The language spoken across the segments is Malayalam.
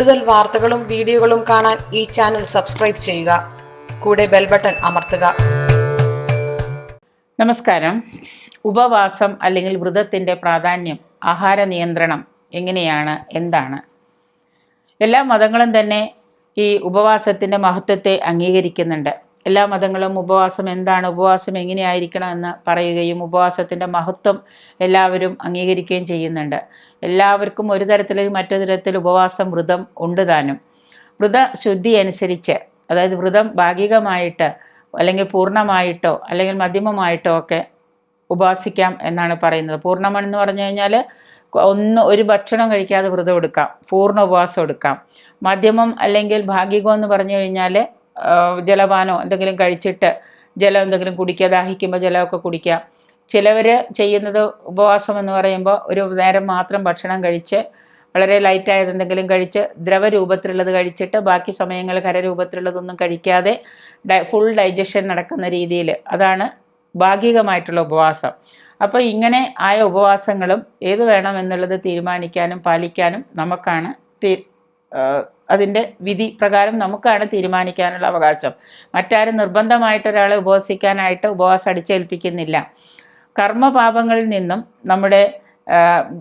കൂടുതൽ വാർത്തകളും വീഡിയോകളും കാണാൻ ഈ ചാനൽ സബ്സ്ക്രൈബ് ചെയ്യുക. കൂടെ ബെൽ ബട്ടൺ അമർത്തുക. നമസ്കാരം. ഉപവാസം അല്ലെങ്കിൽ വ്രതത്തിന്റെ പ്രാധാന്യം ആഹാര നിയന്ത്രണം എങ്ങനെയാണ് എന്താണ്? എല്ലാ മതങ്ങളും തന്നെ ഈ ഉപവാസത്തിന്റെ മഹത്വത്തെ അംഗീകരിക്കുന്നുണ്ട്. എല്ലാ മതങ്ങളും ഉപവാസം എന്താണ്? ഉപവാസം എങ്ങനെയായിരിക്കണം എന്ന് പറയുകയും ഉപവാസത്തിന്റെ മഹത്വം എല്ലാവരും അംഗീകരിക്കുകയും ചെയ്യുന്നുണ്ട്. എല്ലാവർക്കും ഒരു തരത്തിലും മറ്റൊരു തരത്തിൽ ഉപവാസം വ്രതം ഉണ്ട് താനും. വ്രതശുദ്ധി അനുസരിച്ച് അതായത് വ്രതം ഭാഗികമായിട്ട് അല്ലെങ്കിൽ പൂർണമായിട്ടോ അല്ലെങ്കിൽ മധ്യമമായിട്ടോ ഒക്കെ ഉപവാസിക്കാം എന്നാണ് പറയുന്നത്. പൂർണമെന്ന് പറഞ്ഞു കഴിഞ്ഞാൽ ഒന്ന് ഒരു ഭക്ഷണം കഴിക്കാതെ വ്രതം എടുക്കാം. പൂർണ ഉപവാസം എടുക്കാം. മധ്യമം അല്ലെങ്കിൽ ഭാഗികം എന്ന് പറഞ്ഞു കഴിഞ്ഞാൽ ജലപാനോ എന്തെങ്കിലും കഴിച്ചിട്ട് ജലം എന്തെങ്കിലും കുടിക്കുക ദാഹിക്കുമ്പോൾ ജലമൊക്കെ കുടിക്കുക. ചിലവർ ചെയ്യുന്നത് ഉപവാസം എന്ന് പറയുമ്പോൾ ഒരു നേരം മാത്രം ഭക്ഷണം കഴിച്ച് വളരെ ലൈറ്റായത് എന്തെങ്കിലും കഴിച്ച് ദ്രവരൂപത്തിലുള്ളത് കഴിച്ചിട്ട് ബാക്കി സമയങ്ങൾ കരരൂപത്തിലുള്ളതൊന്നും കഴിക്കാതെ ഫുൾ ഡൈജഷൻ നടക്കുന്ന രീതിയിൽ അതാണ് ഭാഗികമായിട്ടുള്ള ഉപവാസം. അപ്പോൾ ഇങ്ങനെ ആയ ഉപവാസങ്ങളും ഏത് വേണം എന്നുള്ളത് തീരുമാനിക്കാനും പാലിക്കാനും നമുക്കാണ് അതിന്റെ വിധി പ്രകാരം നമുക്കാണ് തീരുമാനിക്കാനുള്ള അവകാശം. മറ്റാരും നിർബന്ധമായിട്ട് ഒരാളെ ഉപവസിക്കാനായിട്ട് ഉപവാസം അടിച്ചേൽപ്പിക്കുന്നില്ല. കർമ്മപാപങ്ങളിൽ നിന്നും നമ്മുടെ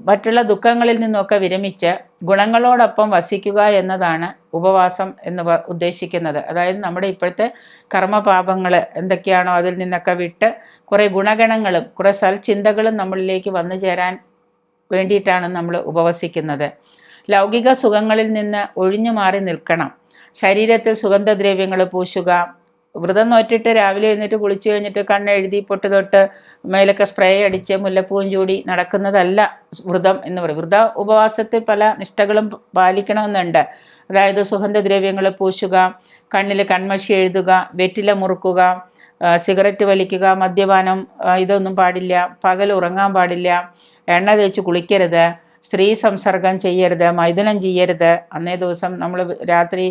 മറ്റുള്ള ദുഃഖങ്ങളിൽ നിന്നൊക്കെ വിരമിച്ച് ഗുണങ്ങളോടൊപ്പം വസിക്കുക എന്നതാണ് ഉപവാസം എന്ന് ഉദ്ദേശിക്കുന്നത്. അതായത് നമ്മുടെ ഇപ്പോഴത്തെ കർമ്മപാപങ്ങൾ എന്തൊക്കെയാണോ അതിൽ നിന്നൊക്കെ വിട്ട് കുറേ ഗുണഗണങ്ങളും കുറേ സൽചിന്തകളും നമ്മളിലേക്ക് വന്നു ചേരാൻ വേണ്ടിയിട്ടാണ് നമ്മൾ ഉപവസിക്കുന്നത്. ലൗകിക സുഖങ്ങളിൽ നിന്ന് ഒഴിഞ്ഞു മാറി നിൽക്കണം. ശരീരത്തിൽ സുഗന്ധദ്രവ്യങ്ങൾ പൂശുക. വ്രതം നോറ്റിട്ട് രാവിലെ എഴുന്നേറ്റ് കുളിച്ചു കഴിഞ്ഞിട്ട് കണ്ണെഴുതി പൊട്ട് തൊട്ട് മേലൊക്കെ സ്പ്രേ അടിച്ച് മുല്ലപ്പൂവും ചൂടി നടക്കുന്നതല്ല വ്രതം എന്ന് പറയും. വ്രത ഉപവാസത്തിൽ പല നിഷ്ഠകളും പാലിക്കണമെന്നുണ്ട്. അതായത് സുഗന്ധദ്രവ്യങ്ങൾ പൂശുക കണ്ണിൽ കൺമഷി എഴുതുക വെറ്റില മുറുക്കുക സിഗരറ്റ് വലിക്കുക മദ്യപാനം ഇതൊന്നും പാടില്ല പകൽ ഉറങ്ങാൻ പാടില്ല എണ്ണ തേച്ച് കുളിക്കരുത് സ്ത്രീ സംസർഗം ചെയ്യരുത് മൈഥുനം ചെയ്യരുത്. അന്നേ ദിവസം നമ്മൾ രാത്രി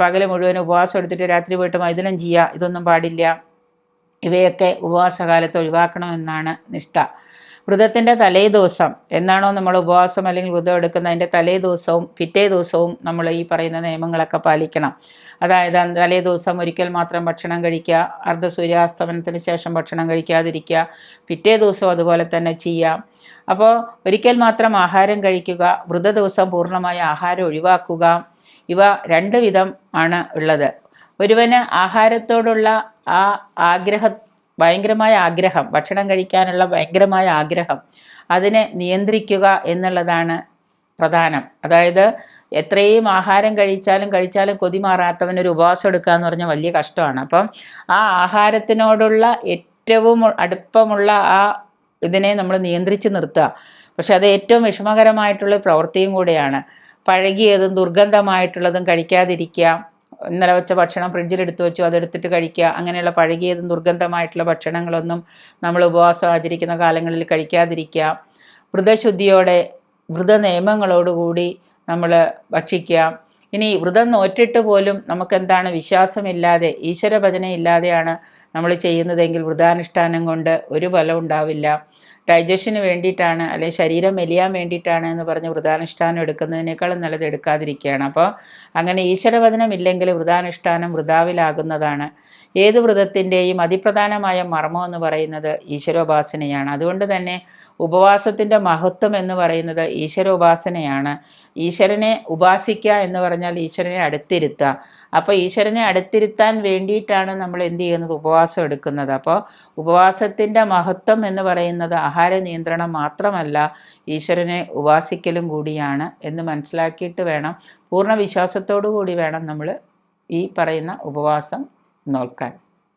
പകൽ മുഴുവൻ ഉപവാസം എടുത്തിട്ട് രാത്രി പോയിട്ട് മൈഥുനം ചെയ്യുക ഇതൊന്നും പാടില്ല. ഇവയൊക്കെ ഉപവാസകാലത്ത് ഒഴിവാക്കണമെന്നാണ് നിഷ്ഠ. വ്രതത്തിന്റെ തലേ ദിവസം എന്നാണോ നമ്മൾ ഉപവാസം അല്ലെങ്കിൽ വ്രതം എടുക്കുന്നതിന്റെ തലേ ദിവസവും പിറ്റേ ദിവസവും നമ്മൾ ഈ പറയുന്ന നിയമങ്ങളൊക്കെ പാലിക്കണം. അതായത് തലേ ദിവസം ഒരിക്കൽ മാത്രം ഭക്ഷണം കഴിക്കുക അർദ്ധ സൂര്യാസ്തമനത്തിന് ശേഷം ഭക്ഷണം കഴിക്കാതിരിക്കുക പിറ്റേ ദിവസം അതുപോലെ തന്നെ ചെയ്യാം അപ്പോൾ ഒരിക്കൽ മാത്രം ആഹാരം കഴിക്കുക വൃദ്ധ ദിവസം പൂർണമായ ആഹാരം ഒഴിവാക്കുക. ഇവ രണ്ട് വിധം ആണ് ഉള്ളത്. ഒരുവന് ആഹാരത്തോടുള്ള ആ ആഗ്രഹ ഭയങ്കരമായ ആഗ്രഹം ഭക്ഷണം കഴിക്കാനുള്ള ഭയങ്കരമായ ആഗ്രഹം അതിനെ നിയന്ത്രിക്കുക എന്നുള്ളതാണ് പ്രധാനം. അതായത് എത്രയും ആഹാരം കഴിച്ചാലും കഴിച്ചാലും കൊതി മാറാത്തവനൊരു ഉപവാസം എടുക്കുക എന്ന് പറഞ്ഞാൽ വലിയ കഷ്ടമാണ്. അപ്പം ആ ആഹാരത്തിനോടുള്ള ഏറ്റവും അടുപ്പമുള്ള ആ ഇതിനെ നമ്മൾ നിയന്ത്രിച്ച് നിർത്തുക. പക്ഷെ അത് ഏറ്റവും വിഷമകരമായിട്ടുള്ള പ്രവൃത്തിയും കൂടെയാണ്. പഴകിയതും ദുർഗന്ധമായിട്ടുള്ളതും കഴിക്കാതിരിക്കുക. ഇന്നലെ വെച്ച ഭക്ഷണം ഫ്രിഡ്ജിൽ എടുത്തു വെച്ചു അതെടുത്തിട്ട് കഴിക്കുക. അങ്ങനെയുള്ള പഴകിയതും ദുർഗന്ധമായിട്ടുള്ള ഭക്ഷണങ്ങളൊന്നും നമ്മൾ ഉപവാസം ആചരിക്കുന്ന കാലങ്ങളിൽ കഴിക്കാതിരിക്കുക. വ്രതശുദ്ധിയോടെ വ്രത നിയമങ്ങളോടുകൂടി നമ്മൾ ഭക്ഷിക്കുക. ഇനി വ്രതം നോറ്റിട്ട് പോലും നമുക്കെന്താണ് വിശ്വാസമില്ലാതെ ഈശ്വര ഇല്ലാതെയാണ് നമ്മൾ ചെയ്യുന്നതെങ്കിൽ വ്രതാനുഷ്ഠാനം കൊണ്ട് ഒരു ഫലം ഉണ്ടാവില്ല. ഡൈജഷന് വേണ്ടിയിട്ടാണ് അല്ലെ ശരീരം മെലിയാൻ വേണ്ടിയിട്ടാണ് എന്ന് പറഞ്ഞ് വ്രതാനുഷ്ഠാനം എടുക്കുന്നതിനേക്കാളും നല്ലത് എടുക്കാതിരിക്കുകയാണ്. അപ്പോൾ അങ്ങനെ ഈശ്വരവചനം ഇല്ലെങ്കിൽ വ്രതാനുഷ്ഠാനം വൃതാവിലാകുന്നതാണ്. ഏത് വ്രതത്തിന്റെയും അതിപ്രധാനമായ മർമ്മം എന്ന് പറയുന്നത് ഈശ്വരോപാസനയാണ്. അതുകൊണ്ട് തന്നെ ഉപവാസത്തിന്റെ മഹത്വം എന്ന് പറയുന്നത് ഈശ്വരോപാസനയാണ്. ഈശ്വരനെ ഉപാസിക്കുക എന്ന് പറഞ്ഞാൽ ഈശ്വരനെ അടുത്തിരുത്തുക. അപ്പോൾ ഈശ്വരനെ അടുത്തിരുത്താൻ വേണ്ടിയിട്ടാണ് നമ്മൾ എന്ത് ചെയ്യുന്നത്? ഉപവാസം എടുക്കുന്നത്. അപ്പോൾ ഉപവാസത്തിന്റെ മഹത്വം എന്ന് പറയുന്നത് ആഹാര നിയന്ത്രണം മാത്രമല്ല ഈശ്വരനെ ഉപാസിക്കലും കൂടിയാണ് എന്ന് മനസ്സിലാക്കിയിട്ട് വേണം. പൂർണ വിശ്വാസത്തോടു കൂടി വേണം നമ്മൾ ഈ പറയുന്ന ഉപവാസം null cut.